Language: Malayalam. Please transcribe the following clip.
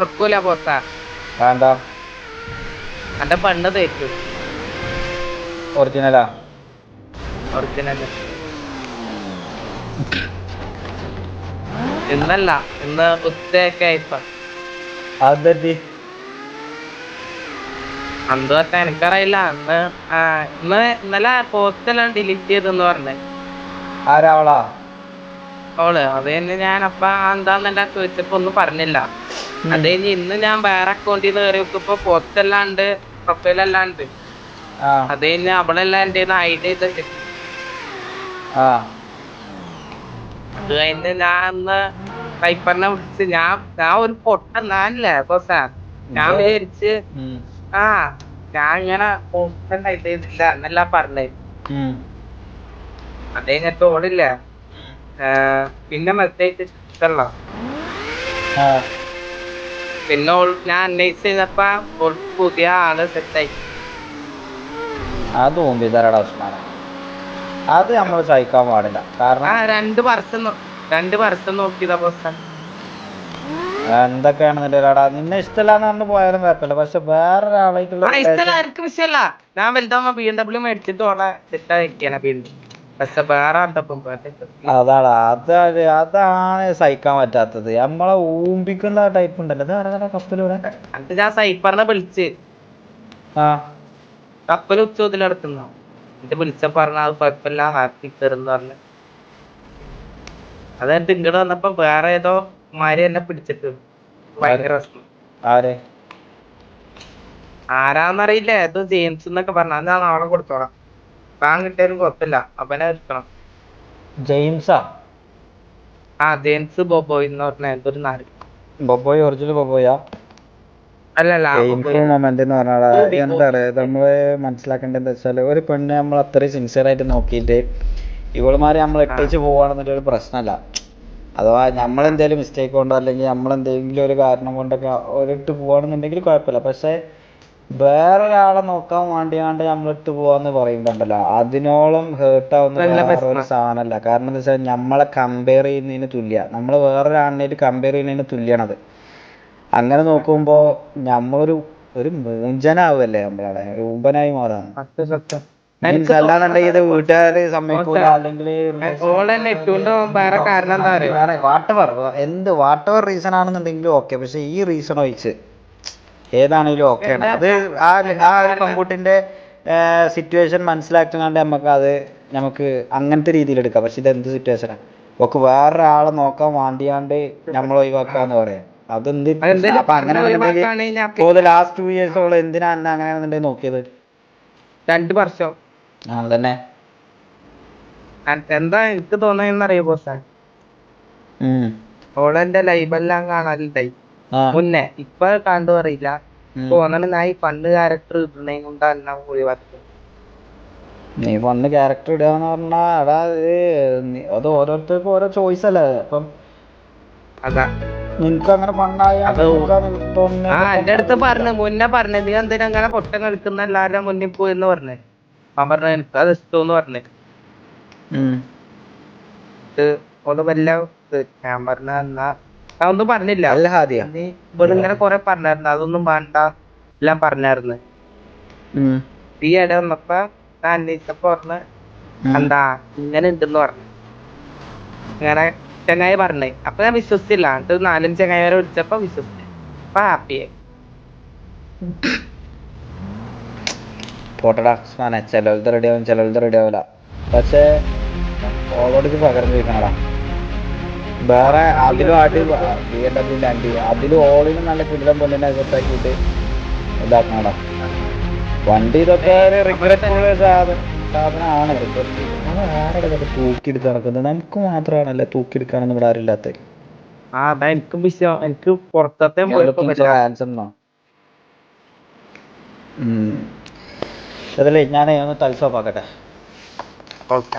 ഉറക്കൂല പോത്ത. എന്താ എന്റെ പെണ്ണ് തേറ്റു ഒറിജിനലാ ഒറിജിനൽ ഇന്നല്ല ഇന്ന് ഉച്ചയൊക്കെ ആയിപ്പോ. അന്ത് അന്തുവത്തെ എനിക്കറിയില്ല. അന്ന് ഇന്ന് ഇന്നലെ പോസ്റ്റെല്ലാം ഡിലീറ്റ് ചെയ്തെന്ന് പറഞ്ഞേ. ആരാവളാ ഓൾ അത് തന്നെ ഞാൻ അപ്പൊ എന്താന്നെല്ലാം ചോദിച്ചപ്പോ ഒന്നും പറഞ്ഞില്ല. അത് കഴിഞ്ഞ് ഇന്ന് ഞാൻ വേറെ അക്കൗണ്ടിൽ നിന്ന് കയറി നോക്കിയപ്പോ പോസ്റ്റ് എല്ലാം ഉണ്ട് പ്രൊഫൈൽ എല്ലാം ഉണ്ട്. അത് കഴിഞ്ഞ് അവളെല്ലാം എന്റെ ഹൈഡ് ചെയ്തിട്ട് അത് കഴിഞ്ഞ് ഞാൻ അന്ന് സൈപ്പറിനെ വിളിച്ച് ഞാൻ ഞാൻ ഒരു പൊട്ട ഞാനില്ലേ ബോസ ഞാൻ വിചാരിച്ച്. ആ ഞാൻ ഇങ്ങനെ പോസ്റ്റ് ആയിട്ട് ചെയ്തില്ല എന്നല്ല പറഞ്ഞേ. അത് കഴിഞ്ഞിട്ട് ഓടില്ല. പിന്നെ മെസ്സേജ് ഇഷ്ടല്ല ആ. പിന്നെ ഞാൻ അന്വേഷിച്ച് കഴിഞ്ഞപ്പോ പുതിയ ആൾ സെറ്റായി അത് ഓമ്പിതരടാ ഉസ്മാനെ? അത് നമ്മൾ സഹിക്കാൻ പാടില്ല. ആ കാരണം രണ്ട് വർഷം നോ- രണ്ട് വർഷം നോക്കിയതാ ബോസ എന്തൊക്കെയാണെന്നില്ലടാ നിന്നെ ഇഷ്ടമല്ലാന്ന് പറഞ്ഞ് പോയാലും കുഴപ്പമില്ല. പക്ഷെ വേറെ ആ ഇഷ്ടമല്ല വിഷയമല്ല ഞാൻ വലുതാവുമ്പോ ബി എം ഡബ്ല്യൂ മേടിച്ചിട്ട് ഓളെ സെറ്റായി വെക്കാനാ വീണ്ടും പക്ഷെ വേറെ കണ്ടപ്പം അതാണ് അതാണ് അതാണ് സഹിക്കാൻ പറ്റാത്തത്. നമ്മളെ ഊമ്പിക്കുന്ന ടൈപ്പ് ഉണ്ടല്ലോ. ഇത് ആരാ കപ്പലൂടെ എന്നിട്ട് ഞാൻ സൈപ്പറിനെ വിളിച്ച്. ആ. കപ്പൽ ഉച്ചോതിൽ നടത്തുന്നു എന്നിട്ട് വിളിച്ച പറഞ്ഞ അത് കുഴപ്പമില്ല ഹാപ്പി തരുന്ന് പറഞ്ഞു. അതായത് ഇങ്ങോട്ട് വന്നപ്പോ വേറെ ഏതോ മാരി എന്നെ പിടിച്ചിട്ട് ഭയങ്കര പ്രശ്നം ആരെ? ആരാന്നറിയില്ല. ഏതോ ജെയിംസ് എന്നൊക്കെ പറഞ്ഞു. അത് ഞാൻ നാളെ കൊടുത്തോളാം. താൻ കിട്ടിയാലും കുഴപ്പമില്ല അവനെ എടുക്കണം. ജെയിംസാ? ആ ജെയിംസ് ബോബോയ് എന്ന് പറഞ്ഞ എന്തൊരു നാല് ബോബോയ് ഒറിജിനൽ ബോബോയാ? അല്ലല്ല ജെയിംസ്. മൊമെന്റ് എന്ന് പറഞ്ഞാൽ എന്താ പറയാ നമ്മൾ മനസ്സിലാക്കേണ്ടത് വെച്ചാൽ ഒരു പെണ്ണ് നമ്മൾ അത്രയും സിൻസിയർ ആയിട്ട് നോക്കിയിട്ട് മാറി നമ്മൾ ഇട്ടേച്ച് പോവാണെന്നുള്ള ഒരു പ്രശ്നമല്ല അഥവാ നമ്മൾ എന്തെങ്കിലും മിസ്റ്റേക്ക് കൊണ്ടോ അല്ലെങ്കിൽ നമ്മൾ എന്തെങ്കിലും ഒരു കാരണം കൊണ്ടൊക്കെ ഒരിട്ട് പോവാണെന്നുണ്ടെങ്കിൽ കുഴപ്പമില്ല പക്ഷെ വേറൊരാളെ നോക്കാൻ വേണ്ടിയാണ്ട് നമ്മളിട്ട് പോവാന്ന് പറയുന്നുണ്ടല്ലോ. അതിനോളം ഹേർട്ട് ആവുന്ന നല്ല വേറെ ഒരു. സാധനമല്ല. കാരണം എന്താ വെച്ചാൽ നമ്മളെ കമ്പയർ ചെയ്യുന്നതിന് തുല്യ. നമ്മൾ വേറൊരാളിനായിട്ട് കമ്പയർ ചെയ്യുന്നതിന് തുല്യണത് അങ്ങനെ നോക്കുമ്പോ നമ്മളൊരു ഒരു മൂഞ്ചനാവല്ലേ നമ്മളവിടെ? രൂപനായി മാറാണ് അല്ലാന്നുണ്ടെങ്കിൽ വീട്ടുകാര് സമ്മതിക്കൂല. അല്ലെങ്കിൽ വാട്ടവർ എന്ത് വാട്ടവർ റീസൺ ആണെന്നുണ്ടെങ്കിലും ഓക്കെ പക്ഷെ ഈ റീസൺ ഒഴിച്ച് ഏതാണെങ്കിലും ഓക്കെ ആണ്. അത് ആ ആ ഒരു പെൺകുട്ടിന്റെ സിറ്റുവേഷൻ മനസ്സിലാക്കാണ്ട് നമുക്ക് അത് നമുക്ക് അങ്ങനത്തെ രീതിയിൽ എടുക്കാം. പക്ഷെ ഇത് എന്ത് സിറ്റുവേഷനാണ് ഒക്കെ വേറൊരാളെ നോക്കാൻ വേണ്ടിയാണ്ട് നമ്മൾ ഒഴിവാക്കാന്ന് പറയാം. അതെന്ത് അപ്പൊ അങ്ങനെ ലാസ്റ്റ് ടു ഇയേഴ്സ് ഉള്ള എന്തിനാ എന്നെ അങ്ങനെ നോക്കിയത്? രണ്ട് വർഷം. ആ തന്നെ എന്താ എനിക്ക് തോന്നുന്നറിയോ ബോസ്. ഓളെന്റെ ലൈബെല്ലാം കാണാനുണ്ടായി. മുന്നേ. ഇപ്പൊ കണ്ടു അറിയില്ല. തോന്നണ ഈ പണ്ട് ക്യാരക്ടർ ഇടുന്നേ കൊണ്ടല്ല ഒഴിവാക്കി നീ വന്ന് ക്യാരക്ടർ ഇടുകയെന്ന് പറഞ്ഞാ എടാ അത് ഓരോരുത്തർക്കും ഓരോ ചോയ്സ് അല്ലേ? അപ്പം അതാ. നിനക്ക് അങ്ങനെ എന്റെ അടുത്ത് പറഞ്ഞു മുന്നേ പറഞ്ഞു നീ എന്തിനാ അങ്ങനെ പൊട്ട കളിക്കുന്ന എല്ലാവരുടെ മുന്നിൽ പോയി എന്ന് പറഞ്ഞു. അവൻ പറഞ്ഞു എനിക്ക് അത് ഇഷ്ടമെന്ന് പറഞ്ഞു. ഒന്ന് വല്ല ഞാൻ പറഞ്ഞ എന്നാ ഒന്നും പറഞ്ഞില്ല. അല്ല ഹാദിയ. നീ ഇവിടെ ഇങ്ങനെ കൊറേ പറഞ്ഞായിരുന്നു. അതൊന്നും വേണ്ട എല്ലാം പറഞ്ഞായിരുന്നു. ഈ ഇട വന്നപ്പോ ഞാൻ അന്വേഷിച്ചപ്പോ പറഞ്ഞ എന്താ ഇങ്ങനെ ഉണ്ടെന്ന് പറഞ്ഞു. ഇങ്ങനെ ചങ്ങായി പറഞ്ഞേ. അപ്പൊ ഞാൻ വിശ്വസിച്ചില്ല. എന്നിട്ട് നാലും ചങ്ങായി വരെ വിളിച്ചപ്പോ വിശ്വസിച്ചു. അപ്പൊ ഹാപ്പിയായി പോട്ടടാ ചിലവരുടെ റെഡി ആവും ചിലത് റെഡി ആവില്ല പക്ഷേ ഓളോട് പകരം ചോദിക്കണടാ. വേറെ അതിലും ആട്ടി ബി എം ഡബ്ല്യൂ ആന്റി അതിലും ഓളിനും നല്ല കിടിലം പൊന്നിനെ സെറ്റാക്കിയിട്ട് ഇതാക്കണടാ വണ്ടി ഇതൊക്കെ റിഗ്രറ്റ് സാധനമാണ്. ആരുടെ ഇതൊക്കെ തൂക്കിയെടുത്ത് നടക്കുന്നത്. നമുക്ക് മാത്രമാണല്ലേ തൂക്കിയെടുക്കാനൊന്നും ഇവിടെ ആരില്ലാത്ത ആ അതാ എനിക്കും വിശ്വാസം എനിക്ക് പുറത്തത്തെ പോയപ്പോ പറ്റില്ല. അതല്ലേ ഞാൻ ഒന്ന് തൽസോപ്പാക്കട്ടെ ഓക്കെ.